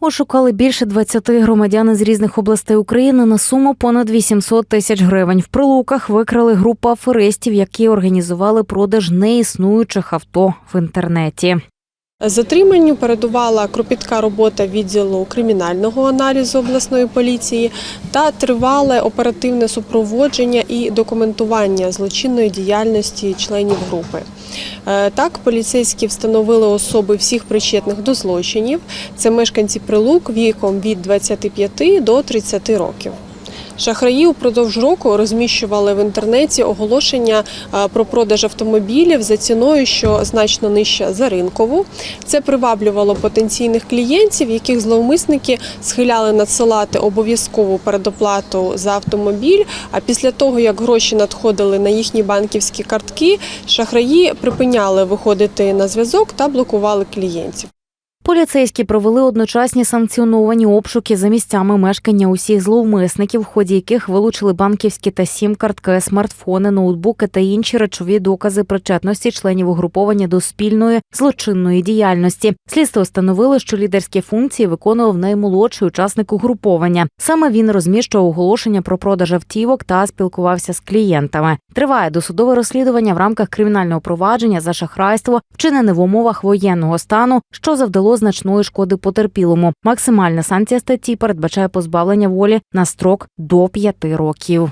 Ошукали більше 20 громадян з різних областей України на суму понад 800 тисяч гривень. В прилуках викрали групу аферистів, які організували продаж неіснуючих авто в інтернеті. Затриманню передувала кропітка робота відділу кримінального аналізу обласної поліції та тривале оперативне супроводження і документування злочинної діяльності членів групи. Е, Так, поліцейські встановили особи всіх причетних до злочинів. Це мешканці прилук віком від 25 до 30 років. Шахраї упродовж року розміщували в інтернеті оголошення про продаж автомобілів за ціною, що значно нижча за ринкову. Це приваблювало потенційних клієнтів, яких зловмисники схиляли надсилати обов'язкову передоплату за автомобіль. А після того, як гроші надходили на їхні банківські картки, шахраї припиняли виходити на зв'язок та блокували клієнтів. Поліцейські провели одночасні санкціоновані обшуки за місцями мешкання усіх зловмисників, в ході яких вилучили банківські та сім-картки, смартфони, ноутбуки та інші речові докази причетності членів угруповання до спільної злочинної діяльності. Слідство встановило, що лідерські функції виконував наймолодший учасник угруповання. Саме він розміщував оголошення про продаж автівок та спілкувався з клієнтами. Триває досудове розслідування в рамках кримінального провадження за шахрайство, вчинене в умовах воєнного стану, що завдало значної шкоди потерпілому. Максимальна санкція статті передбачає позбавлення волі на строк до п'яти років.